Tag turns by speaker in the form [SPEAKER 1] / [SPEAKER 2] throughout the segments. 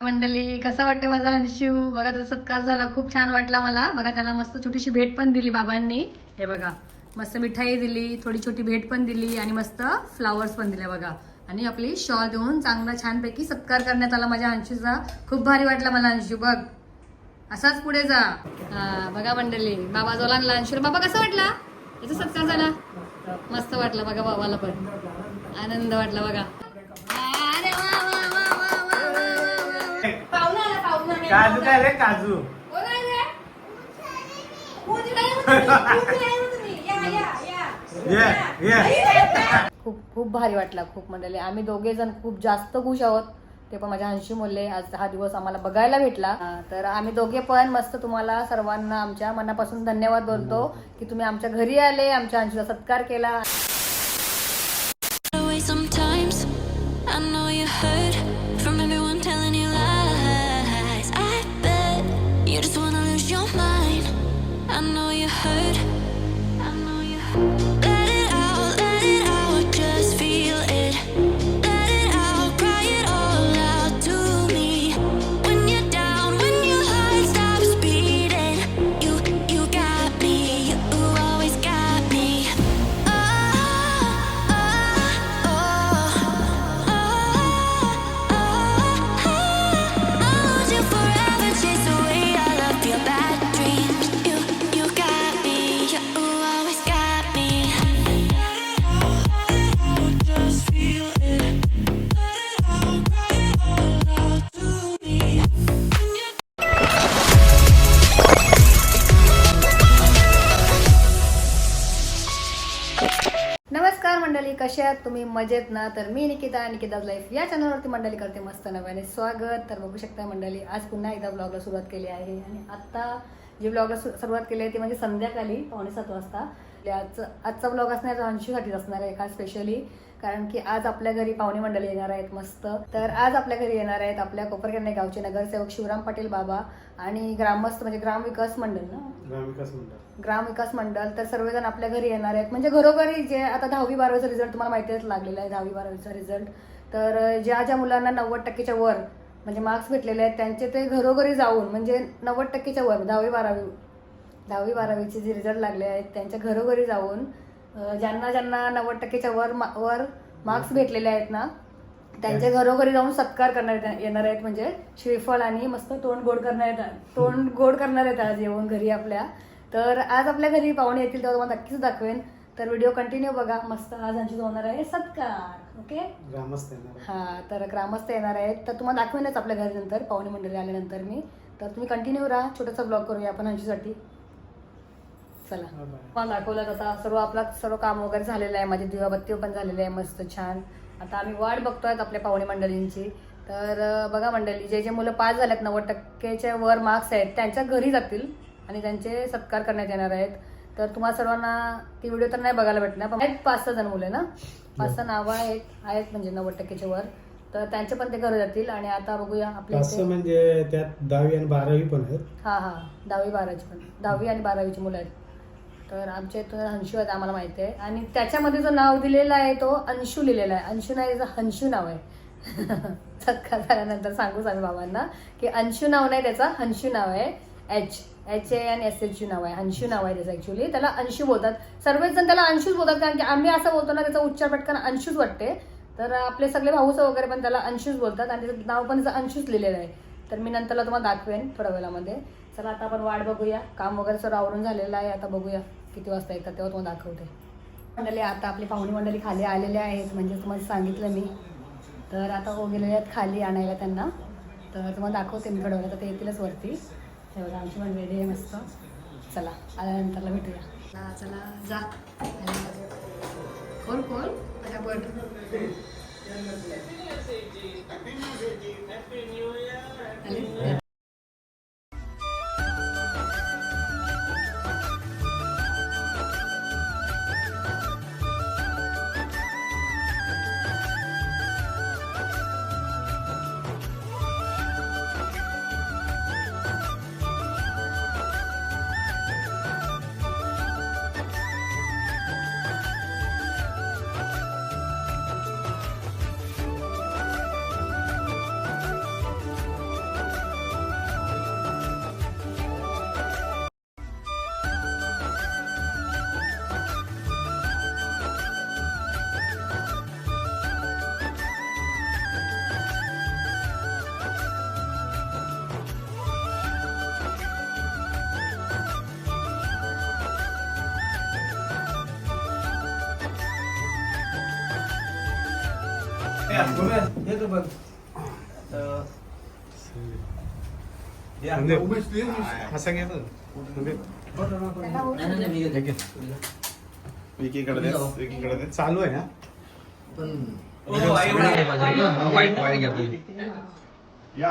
[SPEAKER 1] मंडळी कसं वाटतं माझा अंशू? बघा त्याचा सत्कार झाला. खूप छान वाटला मला. बघा त्याला मस्त छोटीशी भेट पण दिली बाबांनी. हे बघा मस्त मिठाई दिली थोडी छोटी भेट पण दिली आणि मस्त फ्लावर्स पण दिले बघा. आणि आपली शॉल देऊन चांगला छानपैकी सत्कार करण्यात आला माझ्या अंशूचा. खूप भारी वाटला मला अंशू बघ. असाच पुढे जा. हा बघा मंडळी बाबा जो लागला अंशू बाबा कसा वाटला? त्याचा सत्कार झाला? मस्त वाटला बघा बाबाला पण. आनंद वाटला बघा. या, या. ये
[SPEAKER 2] ये.
[SPEAKER 1] खूप खूप भारी वाटला खूप मंडळी आम्ही दोघे जण खूप जास्त खुश आहोत. ते पण माझ्या अंशी मुले आज हा दिवस आम्हाला बघायला भेटला. तर आम्ही दोघे पण मस्त तुम्हाला सर्वांना आमच्या मनापासून धन्यवाद बोलतो की तुम्ही आमच्या घरी आले आमच्या अंशीचा सत्कार केला. कसे आहात? तुम्ही मजेत ना? तर मी निकिता निकिताज लाईफ या चॅनलवरती मंडळी करते मस्त नव्याने स्वागत. तर बघू शकता मंडळी आज पुन्हा एकदा ब्लॉगला सुरुवात केली आहे. आणि आत्ता जी ब्लॉगला सुरुवात केली आहे ती म्हणजे संध्याकाळी पावणे सात वाजता. म्हणजे आजचं आजचा ब्लॉग असणार अंशूसाठीच असणार आहे का स्पेशली कारण की आज आपल्या घरी पाहुणे मंडळी येणार आहेत मस्त. तर आज आपल्या घरी येणार आहेत आपल्या कोपरखेडणे गावचे नगरसेवक शिवराम पाटील बाबा. आणि ग्रामस्थ म्हणजे ग्राम विकास मंडळ ना?
[SPEAKER 2] ग्रामविकास मंडळ.
[SPEAKER 1] ग्राम विकास मंडळ तर सर्वजण आपल्या घरी येणार आहेत. म्हणजे घरोघरी जे आता दहावी बारावीचा रिझल्ट तुम्हाला माहितीच लागलेला आहे दहावी बारावीचा रिझल्ट तर ज्या ज्या मुलांना नव्वद टक्केच्या वर म्हणजे मार्क्स भेटलेले आहेत त्यांचे ते घरोघरी जाऊन म्हणजे नव्वद टक्केच्या वर दहावी बारावी दहावी बारावीचे जे रिझल्ट लागले आहेत त्यांच्या घरोघरी जाऊन अं, ज्यांना ज्यांना नव्वद टक्केच्या वर मा- वर मार्क्स भेटलेले आहेत ना त्यांच्या घरोघरी जाऊन सत्कार करण्यात येणार आहेत म्हणजे श्रीफळ आणि मस्त तोंड गोड करण्यात तोंड गोड करणार आहेत आज येऊन घरी आपल्या. तर आज आपल्या घरी पाहुणे येतील तेव्हा तुम्हाला नक्कीच दाखवेन. तर व्हिडिओ कंटिन्यू बघा मस्त आज आमची होणार आहे सत्कार ओके?
[SPEAKER 2] ग्रामस्थ येणार
[SPEAKER 1] हा तर ग्रामस्थ येणार आहेत. तर तुम्हाला दाखवेनच आपल्या घरी नंतर पाहुणे मंडळी आल्यानंतर मी. तर तुम्ही कंटिन्यू राहा छोटासा ब्लॉग करूया आपण आमच्यासाठी. चला. मला दाखवलं आता सर्व आपला सर्व काम वगैरे झालेलं आहे माझी दिवाबत्ती पण झालेली आहे मस्त छान. आता आम्ही वाट बघतोय आपल्या पाहुणे मंडळींची. तर बघा मंडळी जे जे मुलं पास झालेत नव्वद टक्केच्या वर मार्क्स आहेत त्यांच्या घरी जातील आणि त्यांचे सत्कार करण्यात येणार आहेत. तर तुम्हाला सर्वांना ती व्हिडिओ तर नाही बघायला भेटणार पण आहेत पाच सहा जण मुले ना? पाच सहा नावं आहेत आहेत म्हणजे नव्वद टक्केच्या वर. तर त्यांचे पण ते घरी जातील आणि आता बघूया आपल्या
[SPEAKER 2] म्हणजे त्यात दहावी आणि बारावी पण आहेत.
[SPEAKER 1] हा हा. दहावी बारावीची पण. दहावी आणि बारावीची मुलं आहेत. तर आमच्या इथून हंशू आहेत आम्हाला माहिती आहे. आणि त्याच्यामध्ये जो नाव दिलेला आहे तो अंशू लिहिलेला आहे. अंशू नाही हंशू नाव आहे. चक्का झाल्यानंतर सांगूच आम्ही बाबांना की अंशू नाव नाही त्याचं हंशू नाव आहे. एच एच ए आणि एस एच यू नाव आहे. अंशू नाव आहे त्याचं ऍक्च्युली त्याला अंशू बोलतात. सर्वच जण त्याला अंशूच बोलतात कारण की आम्ही असं बोलतो ना त्याचा उच्चार पटकन अंशूच वाटते. तर आपले सगळे भाऊस वगैरे पण त्याला अंशूच बोलतात आणि त्याचं नाव पण त्याचं अंशूच लिहिलेलं आहे. तर मी नंतरला तुम्हाला दाखवेन थोड्या वेळामध्ये. चला आता आपण वाट बघूया. काम वगैरे सर्व आवरून झालेलं आहे. आता बघूया किती वाजता येतात तेव्हा तुम्हाला दाखवते. मंडळी आता आपली पाहुणी मंडळी खाली आलेले आहेत. म्हणजे तुम्हाला सांगितलं मी. तर आता हो गेलेले आहेत खाली आणायला त्यांना. तर तुम्हाला दाखवते मी घडवलं तर ते येतीलच वरती. बघा आमची मंडळी रेडी आहे मस्त. चला आल्यानंतरला भेटूया. चला जा. कोण कोण? आले?
[SPEAKER 3] येतो बघ.
[SPEAKER 4] एकीकडे दे, एकीकडे.
[SPEAKER 2] चालू आहे ना
[SPEAKER 3] वाईट वाईट घ्या पहिले.
[SPEAKER 4] या.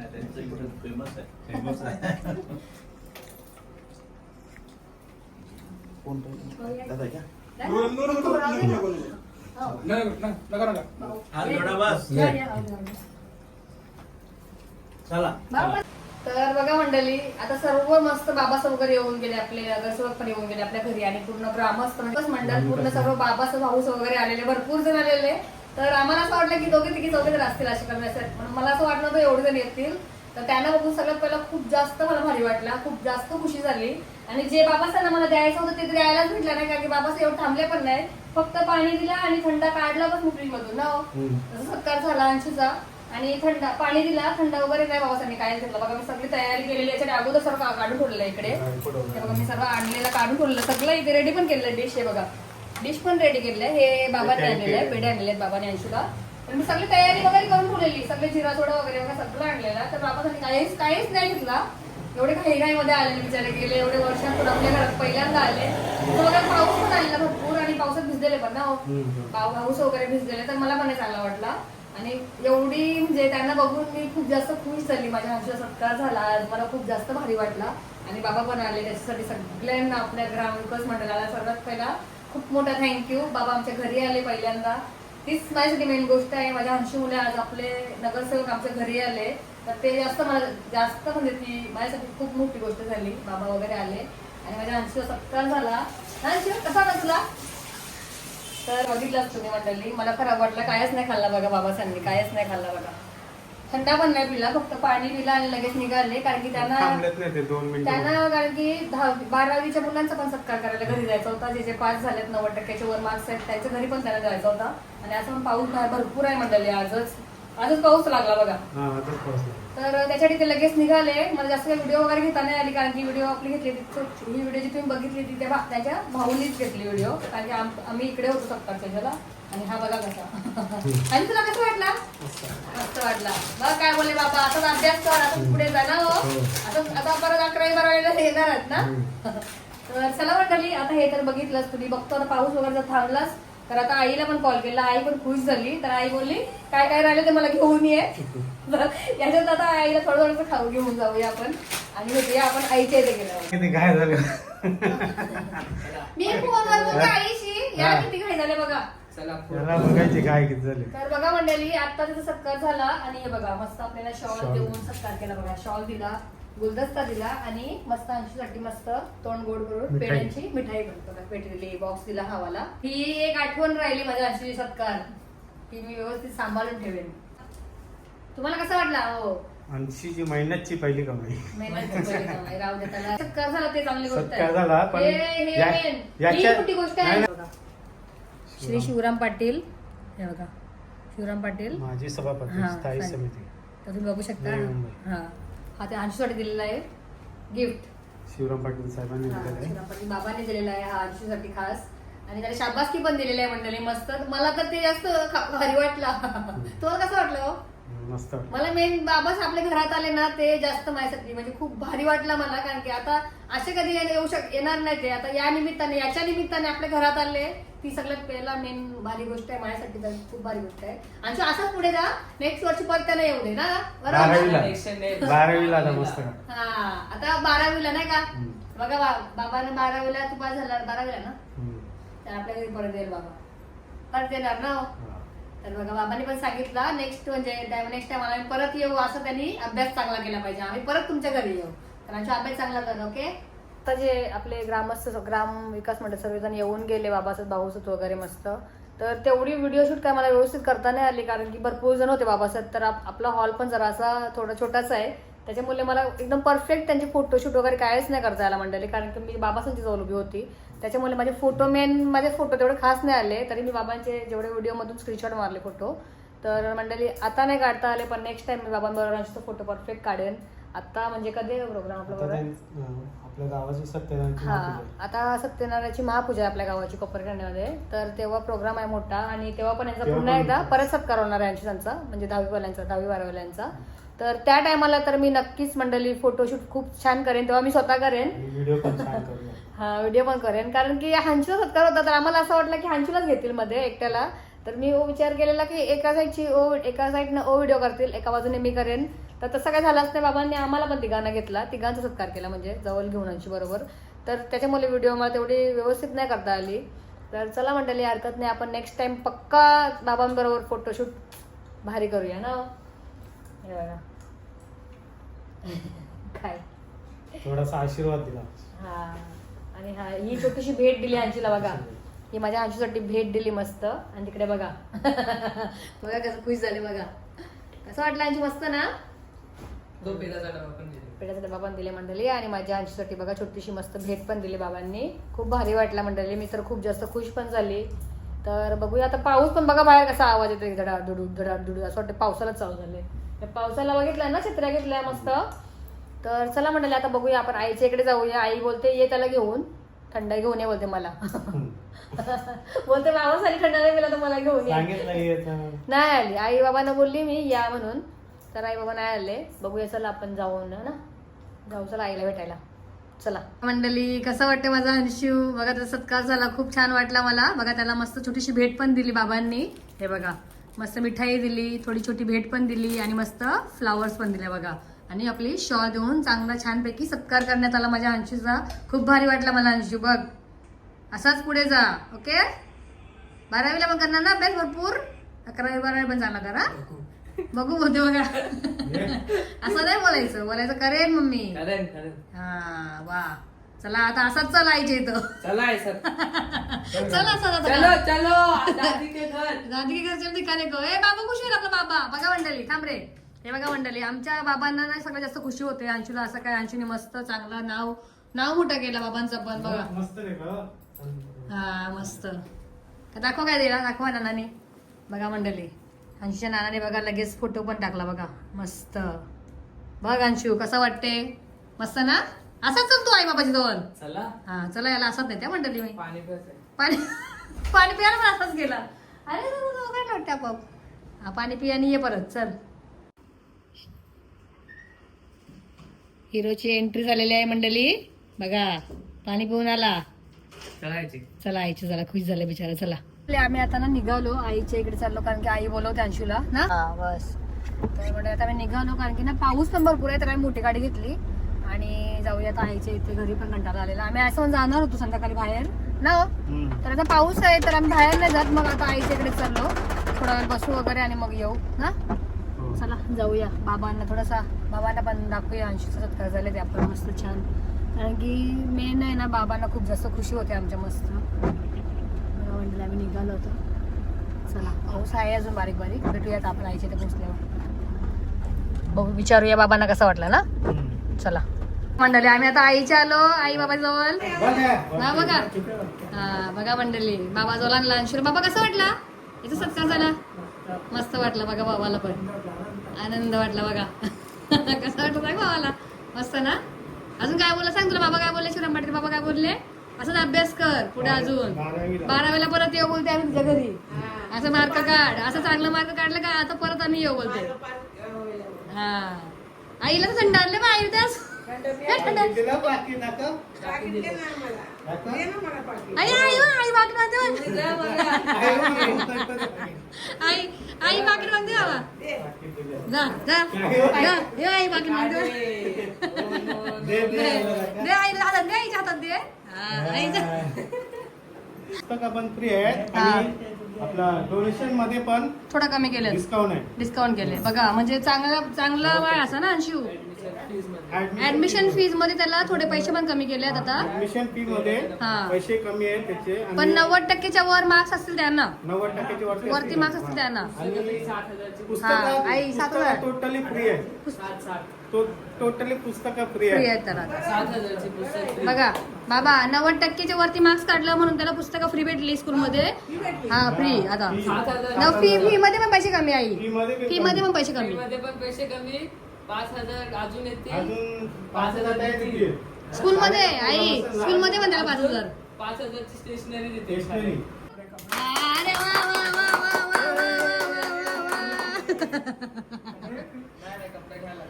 [SPEAKER 5] दिसते आम्हाला तुम्ही.
[SPEAKER 3] फेमस आहे.
[SPEAKER 5] Famous आहे. दादा घ्या. हात जोडा बस. चला.
[SPEAKER 1] तर बघा मंडळी आता सर्व मस्त बाबास वगैरे येऊन गेले आपले नगरसेवक पण येऊन गेले आपल्या घरी आणि पूर्ण ग्रामस्थ म्हणजे मंडळ पूर्ण सर्व बाबास भाऊस वगैरे आलेले भरपूर जण आलेले. तर आम्हाला असं वाटलं की दोघे तिघे चौघे जण असतील असे करण्यासाठी पण मला असं वाटलं होतं एवढे जण येतील. तर त्यांना बघून सगळ्यात पहिला खूप जास्त मला भारी वाटला. खूप जास्त खुशी झाली. आणि जे बाबासाहेब मला द्यायचं होतं ते तरी यायलाच भेटलं नाही कारण की बाबासाहेब एवढं थांबले पण नाही फक्त पाणी दिलं आणि थंड काढला बस फ्रीज मधून ना. जसं सत्कार झाला अंशूचा. आणि थंड पाणी दिला. थंड वगैरे नाही बाबासाहेब काय घेतलं. बघा मी सगळी तयारी केलेली याच्या अगोदर सर्व काढून ठेवलेलं आहे इकडे. बघा मी सर्व आणलेलं काढून ठेवलेलं. सगळं इथे रेडी पण केलेलं डिश हे बघा. डिश पण रेडी केलेलं आहे. हे बाबाने आणलेलं आहे. पेढे आणलेले आहेत बाबाने अंशूला तर मी सगळी तयारी वगैरे करून ठेवलेली. सगळे जिरा सोडा वगैरे वगैरे सगळं आणलेलं तर बाबासाठी काहीच काहीच नाही घेतला एवढे काही मध्ये आलेले बिचारे गेले. एवढे वर्षातून आपल्या घरात पहिल्यांदा आले. बघा पाऊस पण आलेला भरपूर आणि पावसात भिजलेले पण ना हो. पाऊस वगैरे भिजलेले. तर मला पण चांगला वाटला. आणि एवढी म्हणजे त्यांना बघून मी खूप जास्त खुश झाली. माझ्या हंसला सत्कार झाला. मला खूप जास्त भारी वाटला. आणि बाबा पण आले. त्याच्यासाठी सगळ्यांना आपल्या ग्रामविकास मंडळाला सर्वात पहिला खूप मोठा थँक्यू बाबा आमच्या घरी आले पहिल्यांदा. तीच माझ्यासाठी मेन गोष्ट आहे. माझ्या हंशी मुले आज आपले नगरसेवक आमच्या घरी आले. तर ते जास्त मला जास्त म्हणजे ती माझ्यासाठी खूप मोठी गोष्ट झाली. बाबा वगैरे आले. आणि माझ्या हंशीचा सत्कार झाला. हंशी कसा नसला तर बघितलंच तुम्ही मंडळी. मला खराब वाटलं. कायच नाही खाल्ला बघा बाबासांनी कायच नाही खाल्ला बघा. थंडा पण नाही पिला फक्त पाणी पिला आणि लगेच निघाले कारण की त्यांना
[SPEAKER 2] थांबलेत नाही ते दोन मिनिटं.
[SPEAKER 1] त्यांना कारण की बारावीच्या मुलांचा पण सत्कार करायला घरी जायचा होता जे जे पास झालेत नव्वद टक्क्याचे वर मार्क्स आहेत त्यांच्या घरी पण त्यांना जायचा होता. आणि असं पण पाऊस भरपूर आहे मंडळी आजच आजच पाऊस लागला बघा.
[SPEAKER 2] हा.
[SPEAKER 1] तर त्याच्यासाठी ते लगेच निघाले. मला जास्त काही व्हिडिओ वगैरे घेता नाही आली कारण की व्हिडिओ आपली घेतली ती ही व्हिडिओ जी तुम्ही बघितली ती त्या त्याच्या भाऊनीच घेतली व्हिडिओ कारण की आम- आम्ही इकडे होतो सत्कारच्या ह्याला. आणि हा बघा कसा. आणि तुला कसं वाटला? मस्त वाटला. बघ काय बोलले बाबा. आता अभ्यास कर. आता पुढे जा ना हो. आता आता परत अकरावी बारावीला येणार आहेत ना. तर चला मंडळी आता हे तर बघितलंच तुम्ही बघतो पाऊस वगैरे जर थांबलाच तर आता आईला पण कॉल केला. आई पण खुश झाली. तर आई बोलली काय काय राहिलं ते मला घेऊन ये. तर याच्यात आता आईला थोडं थोडंसं खाऊ घेऊन जाऊया आपण. आणि भेटूया आपण आईच्या इथे
[SPEAKER 2] किती काय झालं.
[SPEAKER 1] मी फोनवर बोलतो आईशी. या किती घाई झाले बघा.
[SPEAKER 2] बघायची काय किती झाले.
[SPEAKER 1] तर बघा मंडळी आता त्याचा सत्कार झाला आणि हे बघा मस्त आपल्याला शॉल. देऊन सत्कार केला बघा. शॉल दिला. गुलदस्ता दिला आणि मस्त अंशीसाठी मस्त तोंड गोड करून
[SPEAKER 2] मिठाई.
[SPEAKER 1] पेड्यांची मिठाई करतो दिली बॉक्स दिला हवाला ही एक आठवण राहिली माझ्या अंशी सत्कार. ती मी व्यवस्थित सांभाळून ठेवेन. तुम्हाला कसा वाटला? हो.
[SPEAKER 2] ऐंशीची महिन्याची पहिली कमाई.
[SPEAKER 1] मेहनत केली कमाई, राहू दे त्याला. सत्कार झाला ते चांगली गोष्ट
[SPEAKER 2] सत्कार झाला, पण
[SPEAKER 1] हे हे
[SPEAKER 2] या-
[SPEAKER 1] main.
[SPEAKER 2] याच्या-
[SPEAKER 1] ही मोठी गोष्ट आहे?
[SPEAKER 2] नाही,
[SPEAKER 1] बघा. श्री शिवराम पाटील. हे बघा. शिवराम पाटील.
[SPEAKER 2] माझी सभापती
[SPEAKER 1] हा,
[SPEAKER 2] स्थायी
[SPEAKER 1] चालेल.
[SPEAKER 2] समिती.
[SPEAKER 1] तर तुम्ही बघू शकता.
[SPEAKER 2] नवी मुंबई.
[SPEAKER 1] हा. हा ते अंशूसाठी दिलेला आहे. गिफ्ट
[SPEAKER 2] शिवराम पाटील साहेबांनी दिलेलं आहे.
[SPEAKER 1] बाबांनी दिलेला आहे हा अंशूसाठी खास. आणि त्याला शाबासकी पण दिलेली आहे मंडळी मस्त. मला तर ते जास्त खा- भारी वाटला. तुम्हाला कसं वाटलं हो?
[SPEAKER 2] मस्त वाटलं.
[SPEAKER 1] मला मेन बाबाच आपल्या घरात आले ना ते जास्त माझ्यासाठी म्हणजे खूप भारी वाटलं मला कारण की आता असे कधी येणं- येऊ शक येणार नाही ते. आता या निमित्ताने याच्या निमित्ताने आपल्या घरात आले. ती सगळ्यात पहिला मेन भारी गोष्ट आहे माझ्यासाठी तर खूप भारी गोष्ट आहे. आणि असंच पुढे जा नेक्स्ट वर्षी परत त्याला येऊ दे ना. बरोबर
[SPEAKER 2] बारावीला. बारावीला आता मस्त.
[SPEAKER 1] हा आता बारावीला नाही का?
[SPEAKER 2] हम्म.
[SPEAKER 1] बघा बा- बाबाने बारावीला तू पास झाला बारावीला ना?
[SPEAKER 2] हम्म.
[SPEAKER 1] तर आपल्या घरी परत येईल बाबा. परत येणार ना हो?
[SPEAKER 2] हा.
[SPEAKER 1] तर बघा बाबांनी पण सांगितलं नेक्स्ट म्हणजे नेक्स्ट टाइम आम्ही परत येऊ असं त्यांनी अभ्यास चांगला केला पाहिजे. आम्ही परत तुमच्या घरी येऊ. तर आमचा अभ्यास चांगला कर ओके आता जे आपले ग्रामस्थ ग्राम विकास मंडळ सर्वजण येऊन गेले बाबासाहेब भाऊसत वगैरे मस्त. तर तेवढी व्हिडिओ शूट काय मला व्यवस्थित करता नाही आली कारण की भरपूर जण होते बाबासाहेब. तर आप- आपला हॉल पण जरा असा थोडा छोटासा आहे. त्याच्यामुळे मला एकदम परफेक्ट त्यांचे फोटोशूट वगैरे कायच नाही करता आला मंडळी कारण की मी बाबासांची जवळ उभी होती. त्याच्यामुळे माझे फोटो मेन माझे फोटो तेवढे खास नाही आले तरी मी बाबांचे जेवढे व्हिडिओमधून स्क्रीनशॉट मारले फोटो तर मंडळी आता नाही काढता आले पण नेक्स्ट टाइम मी बाबांबरोबर फोटो परफेक्ट काढेन. आता म्हणजे कधी प्रोग्राम आपला
[SPEAKER 2] आपल्या गावाची सत्यनारायणची
[SPEAKER 1] हा.
[SPEAKER 2] महापूजा.
[SPEAKER 1] आता सत्यनारायणची महापूजा आहे आपल्या गावाची कोपरखंडामध्ये तर तेव्हा प्रोग्राम आहे मोठा आणि तेव्हा पण यांचा
[SPEAKER 2] तेव्हा
[SPEAKER 1] पुन्हा
[SPEAKER 2] पण-
[SPEAKER 1] एकदा परत सत्कार होणार आहे यांचा म्हणजे दहावीवाल्यांचा दहावी बारावीवाल्यांचा तर त्या टायमाला तर मी नक्कीच मंडळी फोटोशूट खूप छान करेन तेव्हा मी स्वतः करेन.
[SPEAKER 2] आणि व्हिडिओ पण छान करूया
[SPEAKER 1] हा व्हिडिओ पण करेन. कारण की हांचूला सत्कार होता तर आम्हाला असं वाटलं की हांचूलाच घेतील मध्ये एकट्याला. तर मी ओ विचार केलेला की एका साईडची ओ एका साईडनं ओ व्हिडिओ करतील एका बाजूने मी करेन. तर तसं काय झालंच नाही बाबांनी आम्हाला पण तिघांना घेतला. तिघांचा सत्कार केला म्हणजे जवळ घेऊन आणशी बरोबर. तर त्याच्यामुळे व्हिडिओ मला तेवढी व्यवस्थित नाही करता आली. तर चला मंडळी हरकत नाही. आपण नेक्स्ट टाइम पक्का बाबांबरोबर फोटोशूट भारी करूया ना? हे बघा. काय?
[SPEAKER 2] थोडासा आशीर्वाद दिला.
[SPEAKER 1] हा. आणि हा ही छोटीशी भेट दिली अंशूला बघा. ही माझ्या अंशूसाठी भेट दिली मस्त. आणि तिकडे बघा. बघा कसं खुश झाले बघा. कसं वाटलं अंशू मस्त ना?
[SPEAKER 3] तो पेलाचा डबा पण दिले.
[SPEAKER 1] पेढ्याचा डबा पण दिले मंडळी. आणि माझ्या अंशूसाठी बघा छोटीशी मस्त भेट पण दिली बाबांनी. खूप भारी वाटला मंडळी. मी तर खूप जास्त खुश पण झाली. तर बघूया आता पाऊस पण बघा बाहेर कसा आवाज येतो धडा दुडू धडा दुडू असं वाटतं पावसालाच चालू झाले पावसाला बघितलं ना छत्र्या घेतल्या मस्त. तर चला मंडळी आता बघूया आपण. आईच्या इकडे जाऊया. आई बोलते ये त्याला घेऊन. थंड घेऊन ये बोलते मला. बोलते थंड नाही मिळाला तर मला घेऊन ये.
[SPEAKER 2] सांगितलं
[SPEAKER 1] नाही आली. आई बाबांना बोलली मी या म्हणून. तर आई बाबा नाही आले. बघूया चला आपण जाऊन ना? जाऊ चला आईला भेटायला. चला. मंडळी कसं वाटतं माझा अंशू? बघा त्याचा सत्कार झाला. खूप छान वाटला मला. बघा त्याला मस्त छोटीशी भेट पण दिली बाबांनी. हे बघा मस्त मिठाई दिली थोडी छोटी भेट पण दिली आणि मस्त फ्लावर्स पण दिले बघा. आणि आपली शॉल देऊन चांगला छानपैकी सत्कार करण्यात आला माझ्या अंशूचा. खूप भारी वाटला मला अंशू बघ. असाच पुढे जा ओके? बारावीला पण करणार ना अभ्यास भरपूर? अकरावी बारावी पण जाणार करा बघू बोलते बघा. असं नाही बोलायचं. बोलायचं करेन मम्मी.
[SPEAKER 3] करेन करेन.
[SPEAKER 1] हा वा. चला आता असाच चलायचे इथं.
[SPEAKER 3] सर.
[SPEAKER 1] चला चला
[SPEAKER 3] चलो
[SPEAKER 1] चला.
[SPEAKER 3] दादी के घर.
[SPEAKER 1] गांधी घरच्या ठिकाणी गो. ए बाबा खुशी होईल आपला बाबा? बघा मंडळी थांब रे. हे बघा मंडळी आमच्या बाबांना ना सगळ्यात जास्त खुशी होते. अंशूला असं काय अंशूने मस्त चांगला नाव नाव मोठं केलं बाबांचं पण बघा.
[SPEAKER 2] मस्त रे का
[SPEAKER 1] हा मस्त. का दाखवा काय दिला दाखवा नानाने बघा मंडळी. अंशूच्या नानाने बघा लगेच फोटो पण टाकला बघा. मस्त. बघ अंशू कसं वाटते? मस्त ना? असाच चलतो आई बाबाची जवळ
[SPEAKER 3] चला.
[SPEAKER 1] हा चला याला असाच नाही त्या मंडळी मी.
[SPEAKER 3] पाणी
[SPEAKER 1] पाणी पाणी पियाला पण असाच गेला. अरे काय वाटते आपोआप? हा पाणी पिया आणि ये परत चल. हिरोची एंट्री झालेली आहे मंडळी. बघा पाणी पिऊन आला.
[SPEAKER 3] चलायची
[SPEAKER 1] चला आईची जरा खुश झाले बिचारा चला. आम्ही आता ना निघालो आईच्या इकडे चाललो कारण की आई बोलवते अंशूला ना? बस. तर म्हणजे आता आम्ही निघालो कारण की ना पाऊस पण भरपूर आहे तर आम्ही मोठी गाडी घेतली. आणि जाऊया आता आईच्या इथे घरी पण कंटाळा आलेला. आम्ही असं जाणार होतो संध्याकाळी बाहेर ना हो? तर आता पाऊस आहे तर आम्ही बाहेर नाही जात मग आता आईच्या इकडे चाललो. थोडा वेळ बसू वगैरे आणि मग येऊ ना?
[SPEAKER 2] हो.
[SPEAKER 1] चला जाऊया. बाबांना थोडासा बाबांना पण दाखवूया अंशूचा सत्कार झाले ते आपण. मस्त छान. कारण की मेन आहे ना बाबांना खूप जास्त खुशी होते आमच्या मस्त. मंडळी आम्ही निघालो होतो. चला. पाऊस आहे अजून बारीक बारीक. भेटूयात आपण आईच्या इथे पोचल्यावर बघू विचारूया बाबांना कसं वाटलं ना? चला. मंडळी आम्ही आता आईच्या आलो आई बाबा जवळ हा बघा. हा बघा मंडळी बाबा जवळ आणला अंशुर बाबा कसा वाटला? याचा सत्कार झाला. मस्त वाटला बघा बाबाला पण. आनंद वाटला बघा. कसं वाटलं बाबाला मस्त ना? अजून काय बोला सांग तुला बाबा काय बोलले? शिवराम पाटील बाबा काय बोलले? असंच अभ्यास कर पुढे अजून.
[SPEAKER 2] बारावीला.
[SPEAKER 1] परत येऊ बोलते आम्ही तुझ्या घरी. असं मार्क काढ. असं चांगलं मार्क काढलं का आता परत आम्ही येऊ बोलते. हा. आईला तर थंड आणले बा आई त्यास आई आई आई बाकी मागते आई आई बाकी मागते बाबा. जा जा. आई बाकी मागते
[SPEAKER 2] दे दे.
[SPEAKER 1] दे आईला हातात दे आईच्या हातात दे. हा, आईच्या.
[SPEAKER 2] पुस्तकं पण फ्री आहेत
[SPEAKER 1] हा.
[SPEAKER 2] आणि आपला डोनेशनमध्ये पण
[SPEAKER 1] थोडं कमी केलं.
[SPEAKER 2] डिस्काउंट आहे.
[SPEAKER 1] डिस्काउंट केले बघा म्हणजे चांगला चांगला वय असा ना अंशू? ऍडमिशन फीजमध्ये. त्याला थोडे पैसे पण कमी केले आहेत आता.
[SPEAKER 2] ऍडमिशन फी मध्ये
[SPEAKER 1] हा.
[SPEAKER 2] पैसे कमी आहेत त्याचे आणि
[SPEAKER 1] पण नव्वद टक्केच्या वर मार्क्स असतील त्यांना.
[SPEAKER 2] नव्वद टक्क्याची वरती
[SPEAKER 1] वरती
[SPEAKER 2] असतील.
[SPEAKER 1] मार्क्स असतील त्यांना.
[SPEAKER 2] आणि
[SPEAKER 3] सात हजारची
[SPEAKER 1] हा, आई, सात हजार.
[SPEAKER 2] पुस्तकं टोटली फ्री आहे.
[SPEAKER 3] सात सात
[SPEAKER 2] तो टोटली पुस्तकं फ्री
[SPEAKER 1] फ्री
[SPEAKER 2] आहे
[SPEAKER 1] आहेत त्याला.
[SPEAKER 3] सात हजारची पुस्तक free.
[SPEAKER 1] बघा बाबा नव्वद टक्केच्या वरती मार्क्स काढलं म्हणून त्याला पुस्तकं फ्री भेटली स्कूलमध्ये हा फ्री आता.
[SPEAKER 3] सात हजार
[SPEAKER 1] न फी फी मध्ये पण पैसे कमी आई.
[SPEAKER 2] फी मध्ये बी
[SPEAKER 1] फी मध्ये पण पैसे कमी.
[SPEAKER 3] मध्ये पण पैसे कमी. पाच हजार अजून येतील.
[SPEAKER 2] अजून पाच हजार देतील
[SPEAKER 1] स्कूलमध्ये आई स्कूलमध्ये पण त्याला पाच हजार.
[SPEAKER 3] पाच हजारची स्टेशनरी देते.
[SPEAKER 2] स्टेशनरी
[SPEAKER 1] अरे वा वा वा वा वा वा वा वा वा.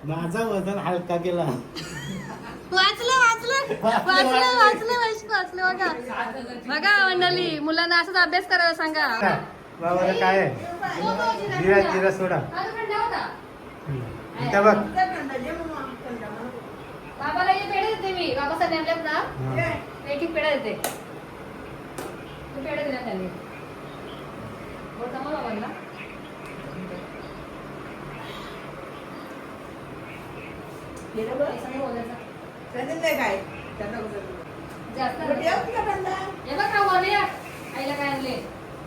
[SPEAKER 2] माझा वजन हलका केला.
[SPEAKER 1] वाचलं वाचलं. वाचलं वाचलं वैष्णव वाचलं. बघा. बघा मंडळी मुलांना असंच अभ्यास करायला सांगा.
[SPEAKER 2] बाबा काय आहे? जिरा जिरा सोडा. इथं बघ.
[SPEAKER 1] बाबाला हे पेढे देते मी. बाबासाठी आणल्यात ना एक एक पेढा देते. तू पेढे दिला त्यांनी. बोलता गेलं बघ सगळं काय. त्यांना आईला काय आणले?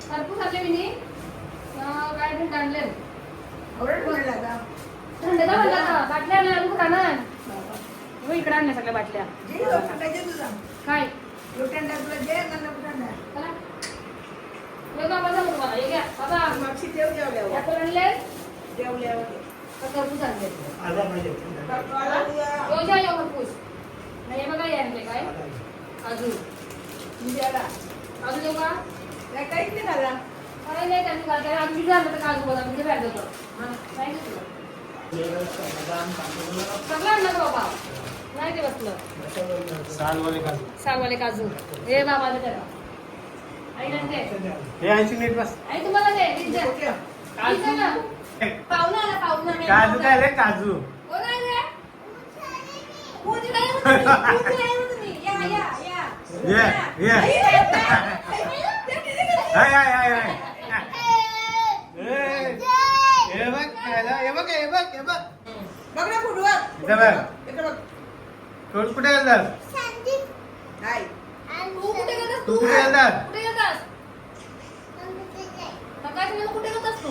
[SPEAKER 1] खरपूस आणले मी काय थंड आणले? ओरड बोलला बाटल्या आणल्या आणून कुठं आणा सगळ्या बाटल्या. काय? लोटांडा तुला जे आणलं कुठं योगा बघा घ्या. बाबा मागशी देव जेवल्यावर. आणले जेवल्यावर. खरपूस आणले जा यावर पुश नाही बघा याने काय? अजून. म्हणजे अजून का काहीच नाही झाला. नाही त्यांनी काल काय अगदी झालं तर काजू बघा म्हणजे बॅग होतं बाबा? नाही ते
[SPEAKER 2] काजू.
[SPEAKER 1] काजू.
[SPEAKER 2] मिनिट बस.
[SPEAKER 1] तुम्हाला पाहुणा आला पाहुणा.
[SPEAKER 2] काजू काय रे काजू?
[SPEAKER 1] पूजी काय म्हणत होती? पूजी काय म्हणत होती? या, या, या.
[SPEAKER 2] ये ये
[SPEAKER 1] आई, आई, आई.
[SPEAKER 2] हाय हाय हाय हाय ए, हे बघ खायला हे बघ हे बघ हे बघ इथं बघ तोड कुठे गेलतास
[SPEAKER 1] तू कुठे गेलास
[SPEAKER 2] तू कुठे गेलतास
[SPEAKER 1] कुठे गेलास सकाळच्या वेळेला कुठे गेलास तू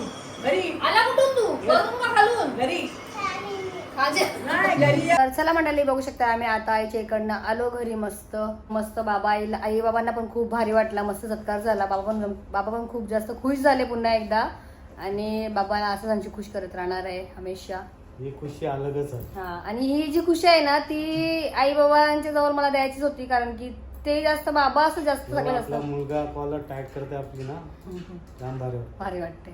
[SPEAKER 1] आला कुठून तू वरून का खालून खाजे तर चला मंडळी बघू शकता आम्ही आता आईच्या इकडनं आलो घरी मस्त मस्त बाबा आईला आई बाबांना पण खूप भारी वाटला मस्त सत्कार झाला. बाबा पण बाबा पण खूप जास्त खुश झाले पुन्हा एकदा. आणि बाबांना असंच आमची खुश करत राहणार आहे हमेशा.
[SPEAKER 2] ही खुशी अलगच आहे.
[SPEAKER 1] हा आणि ही जी खुशी आहे ना ती आई बाबांच्या जवळ मला द्यायचीच होती कारण की ते जास्त बाबा असं जास्त सगळं
[SPEAKER 2] मुलगा कॉलर टाईट करते आपली ना भारी वाटतं.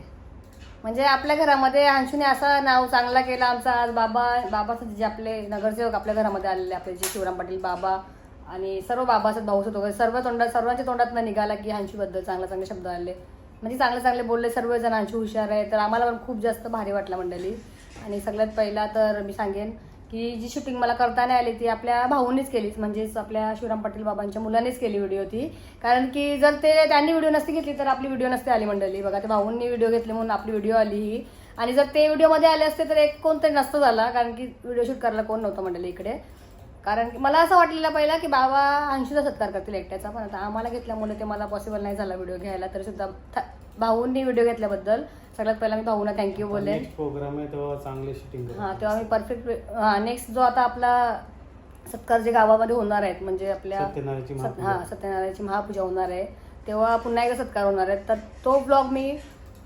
[SPEAKER 1] म्हणजे आपल्या घरामध्ये अंशुने असा नाव चांगला केला आमचा. आज बाबा बाबाचं जे आपले नगरसेवक आपल्या घरामध्ये आलेले आपले जे शिवराम पाटील बाबा आणि सर्व बाबाचं असत भाऊ वगैरे सर्व तोंडात सर्वांच्या तोंडात निघाला की अंशूबद्दल चांगले चांगले शब्द आले. म्हणजे चांगले चांगले बोलले सर्वजण अंशू हुशार आहे. तर आम्हाला पण खूप जास्त भारी वाटलं मंडळी. आणि सगळ्यात पहिला तर मी सांगेन की जी शूटिंग मला करता नाही आली ती आपल्या भाऊनीच केलीच. म्हणजेच आपल्या शिवराम पाटील बाबांच्या मुलानेच केली व्हिडिओ ती. कारण की जर ते त्यांनी व्हिडिओ नसती घेतली तर आपली व्हिडिओ नसते आली मंडळी. बघा ते भाऊंनी व्हिडिओ घेतले म्हणून आपली व्हिडिओ आली ही. आणि जर ते व्हिडिओमध्ये आले असते तर एक कोणतरी नसतं झाला कारण की व्हिडिओ शूट करायला कोण नव्हतं मंडळी इकडे. कारण की मला असं वाटलेलं पहिला की बाबा ऐंशीचा सत्कार करतील एकट्याचा. पण आता आम्हाला घेतल्यामुळे ते मला पॉसिबल नाही झाला व्हिडिओ घ्यायला. तरी सुद्धा थ- भाऊंनी व्हिडिओ घेतल्याबद्दल सगळ्यात पहिला मी भाऊंना थँक्यू बोलेन.
[SPEAKER 2] नेक्स्ट प्रोग्राम आहे तेव्हा चांगले शूटिंग
[SPEAKER 1] हा तेव्हा मी परफेक्ट हा नेक्स्ट जो आता आपला सत्कार जे गावामध्ये होणार आहेत म्हणजे आपल्या. हा सत्यनारायणची महापूजा होणार आहे. तेव्हा पुन्हा एकदा सत्कार होणार आहे. तर तो ब्लॉग मी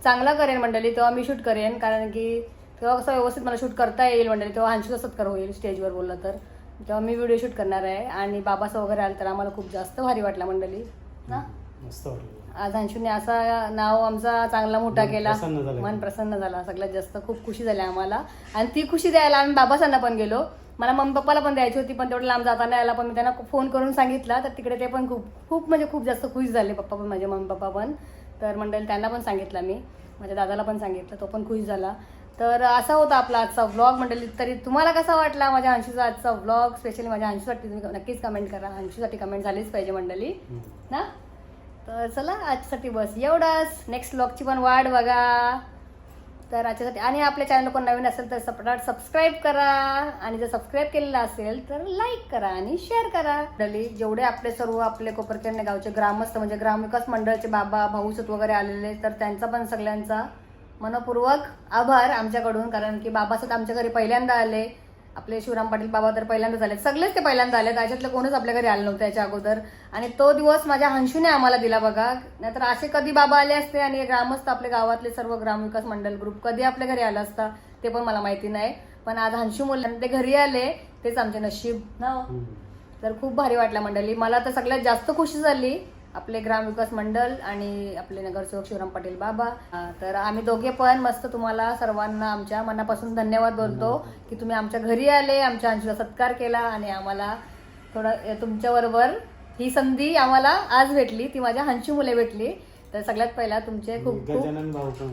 [SPEAKER 1] चांगला करेन मंडळी तेव्हा मी शूट करेन. कारण की तेव्हा कसं व्यवस्थित मला शूट करता येईल मंडळी. तेव्हा अंशूचा सत्कार होईल स्टेजवर बोललं तर. तेव्हा मी व्हिडिओ शूट करणार आहे. आणि बाबाचं वगैरे आलं तर आम्हाला खूप जास्त भारी वाटला मंडळी. ना
[SPEAKER 6] मस्त वाटलं.
[SPEAKER 1] आज अंशूने असा नाव आमचा चांगला मोठा केला.
[SPEAKER 6] प्रसन्न झालं.
[SPEAKER 1] मन प्रसन्न झाला. सगळ्यात जास्त खूप खुशी झाली आम्हाला. आणि ती खुशी द्यायला आम्ही बाबासांना पण गेलो. मला मम्मी पप्पाला पण द्यायची होती पण तेवढं लांब जाता नाही आला पण मी त्यांना फोन करून सांगितला. तर तिकडे ते पण खूप खूप म्हणजे खूप जास्त खुश झाले. पप्पा पण माझे मम्मी पप्पा पण. तर मंडळी त्यांना पण सांगितलं मी. माझ्या दादाला पण सांगितलं. तो पण खुश झाला. तर असा होता आपला आजचा व्लॉग मंडळी तरी तुम्हाला कसा वाटला माझ्या अंशूचा आजचा व्लॉग स्पेशली माझ्या अंशूसाठी तुम्ही नक्कीच कमेंट करा. अंशूसाठी कमेंट झालीच पाहिजे मंडळी. ना? तर चला आजसाठी बस. एवढंच. नेक्स्ट ब्लॉगची पण वाट बघा. तर आजच्यासाठी आणि आपल्या चॅनल कोण नवीन असेल तर सपटाट सबस्क्राईब करा. आणि जर सबस्क्राईब केलेलं असेल तर लाईक करा आणि शेअर करा. डली जेवढे आपले सर्व आपले कोपरकेरणे गावचे ग्रामस्थ म्हणजे ग्रामविकास मंडळाचे बाबा भाऊसत वगैरे आलेले तर त्यांचा पण सगळ्यांचा मनपूर्वक आभार आमच्याकडून. कारण की बाबासाहेब आमच्या घरी पहिल्यांदा आले. आपले शिवराम पाटील बाबा तर पहिल्यांदाच आले सगळेच ते पहिल्यांदा आले त्याच्यातलं कोणच आपल्या घरी आलं नव्हतं याच्या अगोदर. आणि तो दिवस माझ्या हंशूने आम्हाला दिला बघा. नाहीतर असे कधी बाबा आले असते आणि ग्रामस्थ आपले गावातले सर्व ग्रामविकास मंडळ ग्रुप कधी आपल्या घरी आला असता ते पण मला माहिती नाही. पण आज हंशू मुलांना ते घरी आले तेच आमचे नशीब. ना हो? तर खूप भारी वाटलं मंडळी. मला तर सगळ्यात जास्त खुशी झाली. आपले ग्रामविकास मंडळ आणि आपले नगरसेवक शिवराम पाटील बाबा. तर आम्ही दोघे पण मस्त तुम्हाला सर्वांना आमच्या मनापासून धन्यवाद बोलतो की तुम्ही आमच्या घरी आले आमच्या अंशूला सत्कार केला आणि आम्हाला थोडं तुमच्याबरोबर ही संधी आम्हाला आज भेटली ती माझ्या हंशू मुले भेटली. तर सगळ्यात पहिला तुमचे खूप खूप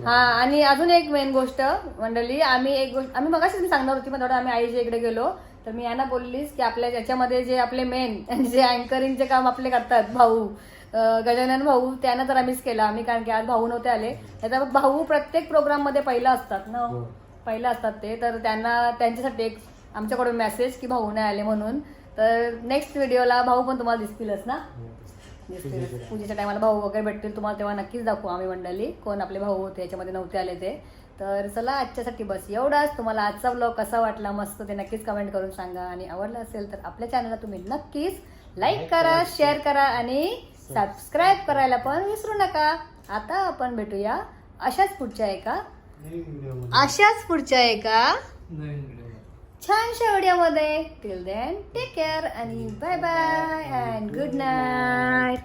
[SPEAKER 1] हा आणि अजून एक मेन गोष्ट मंडळी आम्ही एक गोष्ट आम्ही मगाशीच मी सांगणार होती पण थोडं आम्ही आईच्या इकडे गेलो तर मी यांना बोललीस की आपल्या याच्यामध्ये जे आपले मेन जे अँकरिंगचे काम आपले करतात भाऊ गजानन भाऊ त्यांना तर आम्हीच केलं. आम्ही कारण की आज भाऊ नव्हते आले. त्याचा भाऊ प्रत्येक प्रोग्राममध्ये पहिला असतात ना?
[SPEAKER 6] हो.
[SPEAKER 1] पहिला असतात ते. तर त्यांना त्यांच्यासाठी एक आमच्याकडून मेसेज की भाऊ नाही आले म्हणून. तर नेक्स्ट व्हिडिओला भाऊ पण तुम्हाला दिसतीलच ना? दिसतील पूजेच्या टायमाला भाऊ वगैरे भेटतील. तुम्हाला तेव्हा नक्कीच दाखवू आम्ही मंडळी कोण आपले भाऊ होते. याच्यामध्ये नव्हते आले ते. तर चला आजच्यासाठी बस. एवढाच. तुम्हाला आजचा ब्लॉग कसा वाटला मस्त ते नक्कीच कमेंट करून सांगा. आणि आवडला असेल तर आपल्या चॅनलला तुम्ही नक्कीच लाईक करा शेअर करा आणि सबस्क्राईब करायला पण विसरू नका. आता आपण भेटूया अशाच पुढच्या एका अशाच पुढच्या एका छानशा व्हिडिओमध्ये. टिल देन टेक केअर आणि bye bye and good night